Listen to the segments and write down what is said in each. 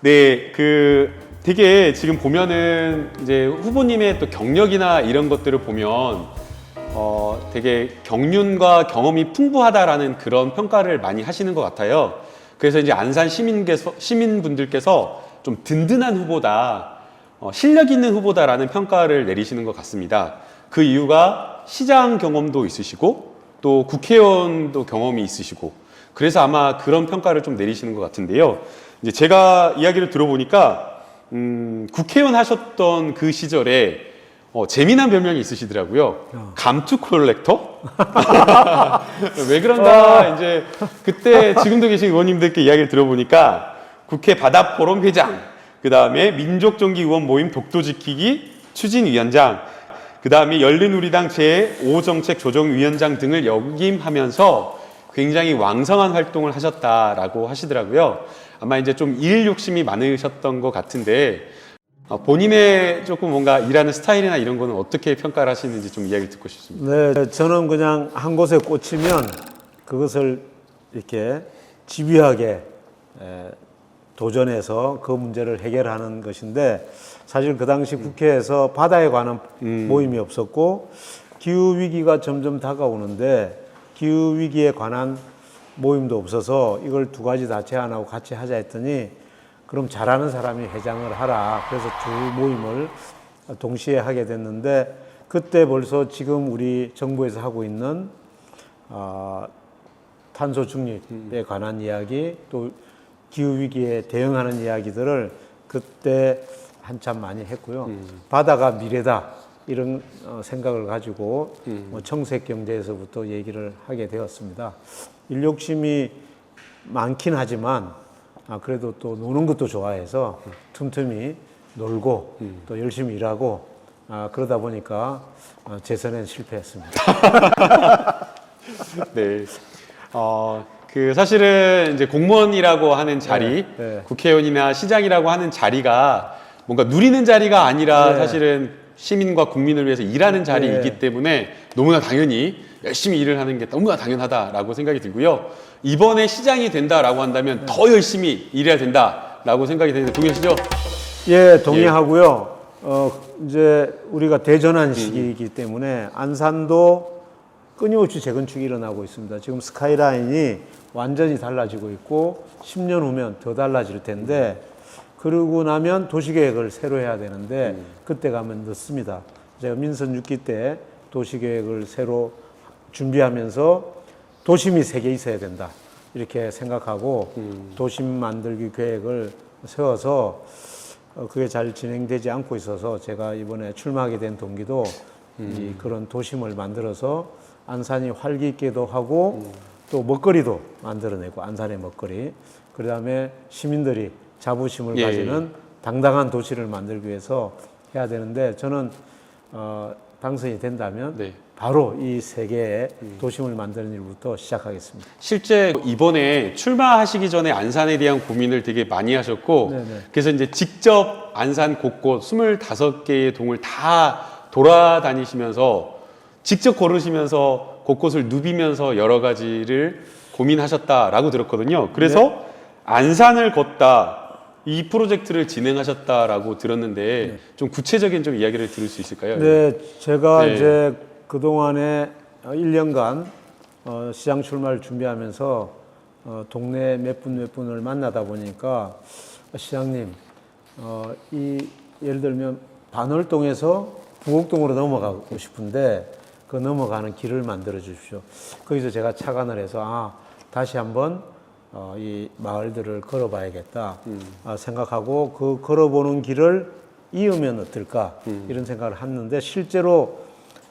네, 그 되게 지금 보면은 이제 후보님의 또 경력이나 이런 것들을 보면 어 되게 경륜과 경험이 풍부하다라는 그런 평가를 많이 하시는 것 같아요. 그래서 이제 안산 시민께서 시민분들께서 좀 든든한 후보다, 어, 실력 있는 후보다라는 평가를 내리시는 것 같습니다. 그 이유가 시장 경험도 있으시고 또 국회의원도 경험이 있으시고 그래서 아마 그런 평가를 좀 내리시는 것 같은데요. 이제 제가 이야기를 들어보니까 음, 국회의원 하셨던 그 시절에 어, 재미난 별명이 있으시더라고요. 감투 콜렉터? 왜 그런가 이제 그때 지금도 계신 의원님들께 이야기를 들어보니까 국회 바다포럼 회장, 그 다음에 민족정기 의원 모임 독도 지키기 추진위원장, 그 다음에 열린우리당 제5정책 조정위원장 등을 역임하면서 굉장히 왕성한 활동을 하셨다라고 하시더라고요. 아마 이제 좀 일 욕심이 많으셨던 것 같은데 어, 본인의 조금 뭔가 일하는 스타일이나 이런 거는 어떻게 평가를 하시는지 좀 이야기를 듣고 싶습니다. 네, 저는 그냥 한 곳에 꽂히면 그것을 이렇게 집요하게 에, 도전해서 그 문제를 해결하는 것인데 사실 그 당시 국회에서 바다에 관한 모임이 없었고 기후 위기가 점점 다가오는데 기후 위기에 관한 모임도 없어서 이걸 두 가지 다 제안하고 같이 하자 했더니 그럼 잘하는 사람이 회장을 하라. 그래서 두 모임을 동시에 하게 됐는데 그때 벌써 지금 우리 정부에서 하고 있는 아, 탄소 중립에 관한 이야기 또 기후 위기에 대응하는 이야기들을 그때 한참 많이 했고요. 바다가 미래다 이런 어, 생각을 가지고 뭐 청색 경제에서부터 얘기를 하게 되었습니다. 인력심이 많긴 하지만 아, 그래도 또 노는 것도 좋아해서 틈틈이 놀고 또 열심히 일하고 아, 그러다 보니까 어, 재선엔 실패했습니다. 네. 어, 그 사실은 이제 공무원이라고 하는 자리, 네, 네. 국회의원이나 시장이라고 하는 자리가 뭔가 누리는 자리가 아니라 네. 사실은 시민과 국민을 위해서 일하는 자리이기 네. 때문에 너무나 당연히 열심히 일을 하는 게 너무나 당연하다라고 생각이 들고요. 이번에 시장이 된다라고 한다면 더 열심히 일해야 된다라고 생각이 되는데 동의하시죠? 예, 동의하고요. 어, 이제 우리가 대전환 시기이기 때문에 안산도 끊임없이 재건축이 일어나고 있습니다. 지금 스카이라인이 완전히 달라지고 있고 10년 후면 더 달라질 텐데 그러고 나면 도시계획을 새로 해야 되는데 그때 가면 늦습니다. 제가 민선 6기 때 도시계획을 새로 준비하면서 도심이 세 개 있어야 된다. 이렇게 생각하고 도심 만들기 계획을 세워서 어, 그게 잘 진행되지 않고 있어서 제가 이번에 출마하게 된 동기도 이 그런 도심을 만들어서 안산이 활기 있게도 하고 또 먹거리도 만들어내고 안산의 먹거리. 그 다음에 시민들이 자부심을 예, 가지는 당당한 도시를 만들기 위해서 해야 되는데 저는 어, 당선이 된다면 네. 바로 이 세 개의 도심을 만드는 일부터 시작하겠습니다. 실제 이번에 출마하시기 전에 안산에 대한 고민을 되게 많이 하셨고 네네. 그래서 이제 직접 안산 곳곳 25개의 동을 다 돌아다니시면서 직접 걸으시면서 곳곳을 누비면서 여러 가지를 고민하셨다라고 들었거든요. 그래서 네. 안산을 걷다 이 프로젝트를 진행하셨다라고 들었는데 좀 구체적인 좀 이야기를 들을 수 있을까요? 네, 제가 네. 이제 그 동안에 1년간 어, 시장 출마를 준비하면서 어, 동네 몇 분 몇 분을 만나다 보니까 시장님, 어, 이 예를 들면 반월동에서 부곡동으로 넘어가고 싶은데 그 넘어가는 길을 만들어 주십시오. 거기서 제가 착안을 해서 아 다시 한번 어, 이 마을들을 걸어봐야겠다. 아, 생각하고 그 걸어보는 길을 이으면 어떨까? 이런 생각을 했는데 실제로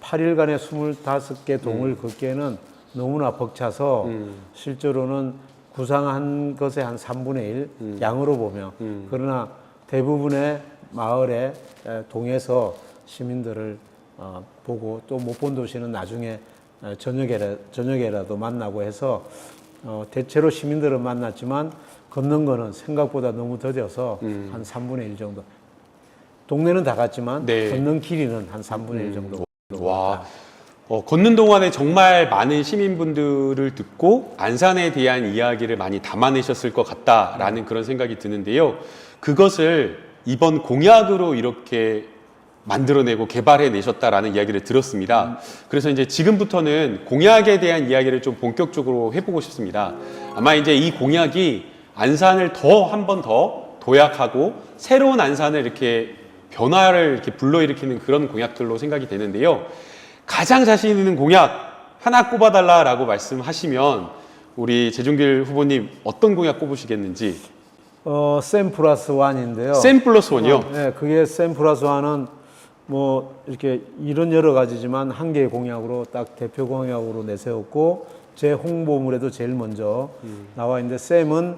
8일간에 25개 동을 걷기에는 너무나 벅차서 실제로는 구상한 것의 한 3분의 1 양으로 보면 그러나 대부분의 마을에 에, 동에서 시민들을 어, 보고 또 못 본 도시는 나중에 에, 저녁에라, 저녁에라도 만나고 해서 어, 대체로 시민들은 만났지만 걷는 거는 생각보다 너무 더뎌서 한 3분의 1 정도. 동네는 다 갔지만 네. 걷는 길이는 한 3분의 1 정도. 와, 어, 걷는 동안에 정말 많은 시민분들을 듣고 안산에 대한 이야기를 많이 담아내셨을 것 같다라는 그런 생각이 드는데요. 그것을 이번 공약으로 이렇게 만들어내고 개발해 내셨다라는 이야기를 들었습니다. 그래서 이제 지금부터는 공약에 대한 이야기를 좀 본격적으로 해보고 싶습니다. 아마 이제 이 공약이 안산을 더 한 번 더 도약하고 새로운 안산을 이렇게 변화를 이렇게 불러일으키는 그런 공약들로 생각이 되는데요. 가장 자신 있는 공약 하나 꼽아달라라고 말씀하시면 우리 재중길 후보님 어떤 공약 꼽으시겠는지 어, 샘 플러스 원인데요. 샘 플러스 원이요. 어, 네, 그게 샘 플러스 원은 뭐 이렇게 이런 여러 가지지만 한 개의 공약으로 딱 대표 공약으로 내세웠고 제 홍보물에도 제일 먼저 나와 있는데 샘은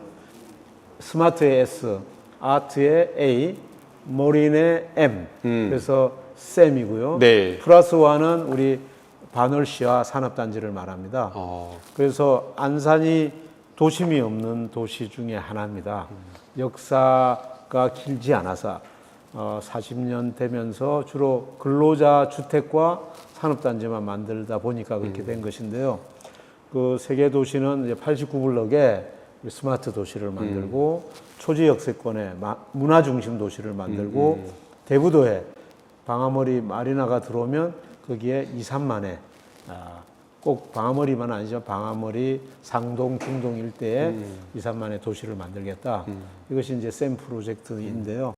스마트의 S, 아트의 A, 머린의 M. 음. 그래서 샘이고요. 네. 플러스 원은 우리 반월시와 산업단지를 말합니다. 어, 그래서 안산이 도심이 없는 도시 중에 하나입니다. 역사가 길지 않아서 어, 40년 되면서 주로 근로자 주택과 산업단지만 만들다 보니까 그렇게 된 것인데요. 그 세계 도시는 이제 89블럭에 스마트 도시를 만들고 초지 역세권에 마- 문화 중심 도시를 만들고 대부도에 방아머리 마리나가 들어오면 거기에 2, 3만에. 아, 꼭 방아머리만 아니지만 방아머리, 상동, 중동 일대에 2, 3만의 도시를 만들겠다. 이것이 이제 샘 프로젝트인데요.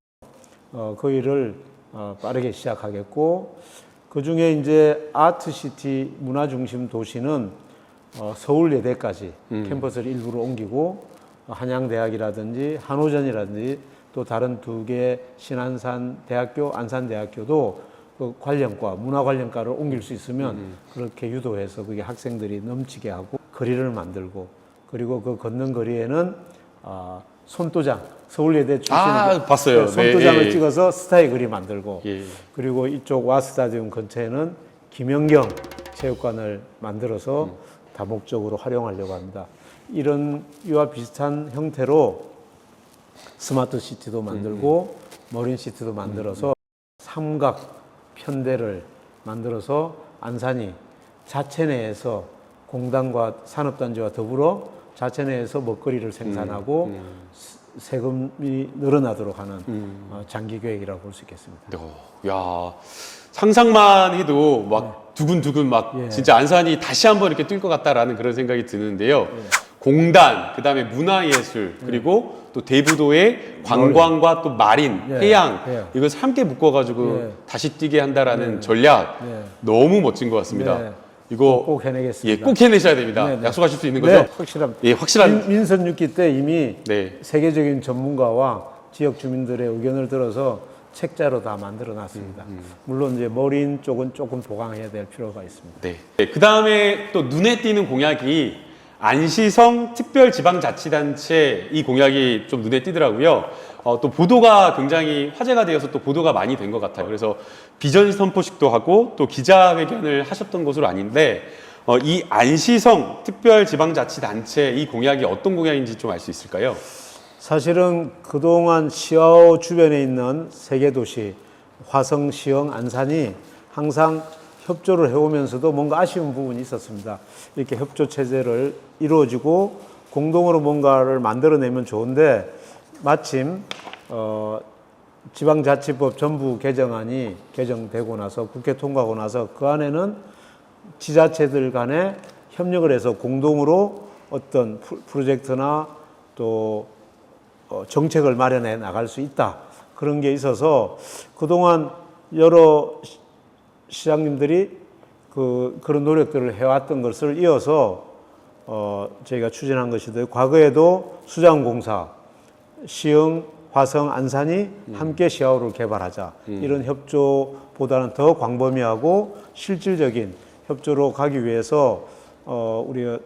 어, 그 일을 어, 빠르게 시작하겠고 그 중에 이제 아트시티 문화중심 도시는 어, 서울 예대까지 캠퍼스를 일부러 옮기고 어, 한양대학이라든지 한호전이라든지 또 다른 두 개 신안산 대학교, 안산대학교도 그 관련과 문화 관련과를 옮길 수 있으면 그렇게 유도해서 그게 학생들이 넘치게 하고 거리를 만들고 그리고 그 걷는 거리에는 아, 손도장 서울예대 출신 아, 봤어요. 네, 손도장을 예. 찍어서 스타일 그리 만들고 예. 그리고 이쪽 와스타디움 근처에는 김연경 체육관을 만들어서 음. 다목적으로 활용하려고 합니다. 이런 이와 비슷한 형태로 스마트 시티도 만들고 음, 머린 시티도 만들어서 삼각 편대를 만들어서 안산이 자체 내에서 공단과 산업단지와 더불어 자체 내에서 먹거리를 생산하고 음, 스- 세금이 늘어나도록 하는 음. 어, 장기 계획이라고 볼 수 있겠습니다. 어, 야 상상만 해도 막 두근두근 막 예. 진짜 안산이 다시 한번 이렇게 뛸 것 같다라는 그런 생각이 드는데요. 공단, 그 다음에 문화예술, 그리고 또 대부도의 관광과 또 마린, 예. 해양 예. 이것을 함께 묶어가지고 예. 다시 뛰게 한다라는 전략 네. 너무 멋진 것 같습니다. 네. 이거 꼭 해내겠습니다. 예, 꼭 해내셔야 됩니다. 네, 네. 약속하실 수 있는 네, 거죠? 확실합니다. 예, 확실한. 민, 민선 6기 때 이미 네. 세계적인 전문가와 지역 주민들의 의견을 들어서 책자로 다 만들어 놨습니다. 음, 물론 이제 머린 쪽은 조금 보강해야 될 필요가 있습니다. 네. 그 다음에 또 눈에 띄는 공약이 안시성 특별지방자치단체 이 공약이 좀 눈에 띄더라고요. 어, 또 보도가 굉장히 화제가 되어서 또 보도가 많이 된 것 같아요. 그래서 비전 선포식도 하고 또 기자회견을 하셨던 것으로 아닌데 어, 이 안시성 특별지방자치단체 이 공약이 어떤 공약인지 좀 알 수 있을까요? 사실은 그동안 시아오 주변에 있는 세계 도시 화성, 시흥, 안산이 항상 협조를 해오면서도 뭔가 아쉬운 부분이 있었습니다. 이렇게 협조 체제를 이루어지고 공동으로 뭔가를 만들어내면 좋은데 마침 어, 지방자치법 전부 개정안이 개정되고 나서 국회 통과하고 나서 그 안에는 지자체들 간에 협력을 해서 공동으로 어떤 프로- 프로젝트나 또 어, 정책을 마련해 나갈 수 있다. 그런 게 있어서 그동안 여러 시- 시장님들이 그, 그런 노력들을 해왔던 것을 이어서 어, 저희가 추진한 것인데 과거에도 수장공사, 시흥, 화성, 안산이 함께 시아우를 개발하자. 이런 협조보다는 더 광범위하고 실질적인 협조로 가기 위해서 어, 우리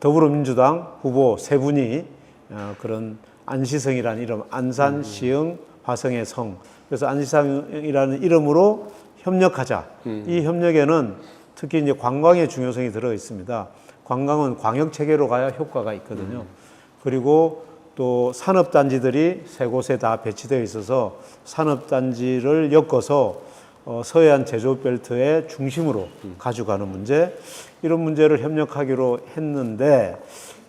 더불어민주당 후보 세 분이 어, 그런 안시성이라는 이름, 안산, 시흥, 화성의 성. 그래서 안시성이라는 이름으로 협력하자. 이 협력에는 특히 이제 관광의 중요성이 들어 있습니다. 관광은 광역 체계로 가야 효과가 있거든요. 그리고 또 산업단지들이 세 곳에 다 배치되어 있어서 산업단지를 엮어서 어, 서해안 제조벨트의 중심으로 가져가는 문제 이런 문제를 협력하기로 했는데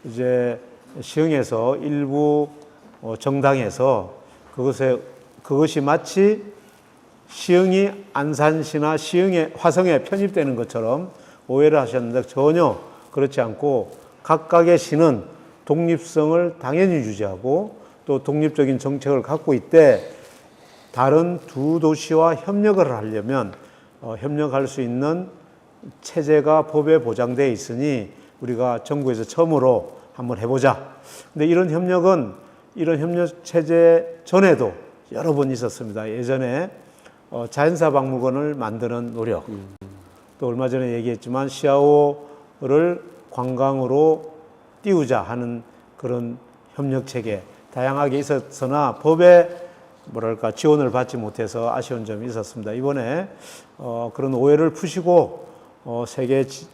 이제 시흥에서 일부 어, 정당에서 그것에 그것이 마치 시흥이 안산시나 시흥의 화성에 편입되는 것처럼 오해를 하셨는데 전혀 그렇지 않고 각각의 시는 독립성을 당연히 유지하고 또 독립적인 정책을 갖고 있대 다른 두 도시와 협력을 하려면 어, 협력할 수 있는 체제가 법에 보장되어 있으니 우리가 정부에서 처음으로 한번 해보자. 근데 이런 협력은 이런 협력 체제 전에도 여러 번 있었습니다. 예전에 어, 자연사 박물관을 만드는 노력. 또 얼마 전에 얘기했지만 시아오를 관광으로 띄우자 하는 그런 협력 체계 다양하게 있었으나 법에 뭐랄까 지원을 받지 못해서 아쉬운 점이 있었습니다. 이번에 어, 그런 오해를 푸시고 어, 세계 지,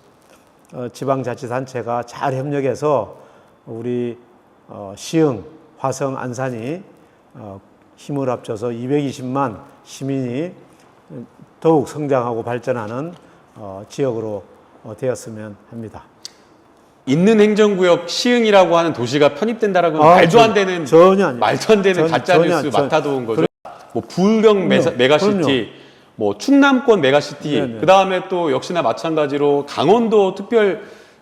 어, 지방자치단체가 잘 협력해서 우리 어, 시흥, 화성, 안산이 어, 힘을 합쳐서 220만 시민이 더욱 성장하고 발전하는 어, 지역으로 어, 되었으면 합니다. 있는 행정구역 시흥이라고 하는 도시가 편입된다라고 아, 말도 저- 안 되는 전혀 아니에요. 말도 안 되는 전- 가짜 뉴스 맡아도온 거죠. 뭐 불경 그럼요. 메가시티, 뭐 충남권 메가시티. 그 다음에 또 역시나 마찬가지로 강원도 특별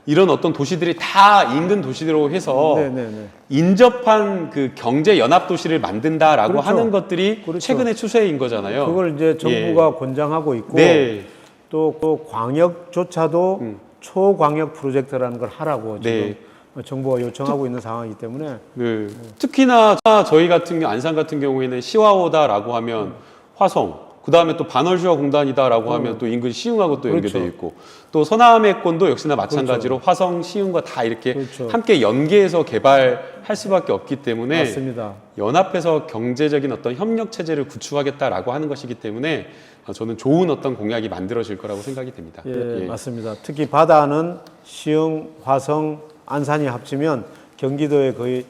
이런 어떤 도시들이 다 인근 도시로 해서 네네네. 인접한 그 경제 연합 도시를 만든다라고 그렇죠. 하는 것들이 그렇죠. 최근의 추세인 거잖아요. 그걸 이제 정부가 권장하고 있고 네. 또, 또 광역조차도 초광역 프로젝트라는 걸 하라고 지금 네. 정부가 요청하고 있는 상황이기 때문에 네. 특히나 저희 같은 안산 같은 경우에는 시와오다라고 하면 화성 그 다음에 또 반월시와 공단이다라고 하면 또 인근 시흥하고 또 연계돼 그렇죠. 있고 또 서남해 권도 역시나 마찬가지로 화성 시흥과 다 이렇게 그렇죠. 함께 연계해서 개발할 수밖에 없기 때문에 맞습니다. 연합해서 경제적인 어떤 협력 체제를 구축하겠다라고 하는 것이기 때문에 어, 저는 좋은 어떤 공약이 만들어질 거라고 생각이 됩니다. 예, 예. 맞습니다. 특히 바다는 시흥, 화성, 안산이 합치면 경기도의 거의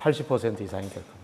80% 이상이 될 겁니다.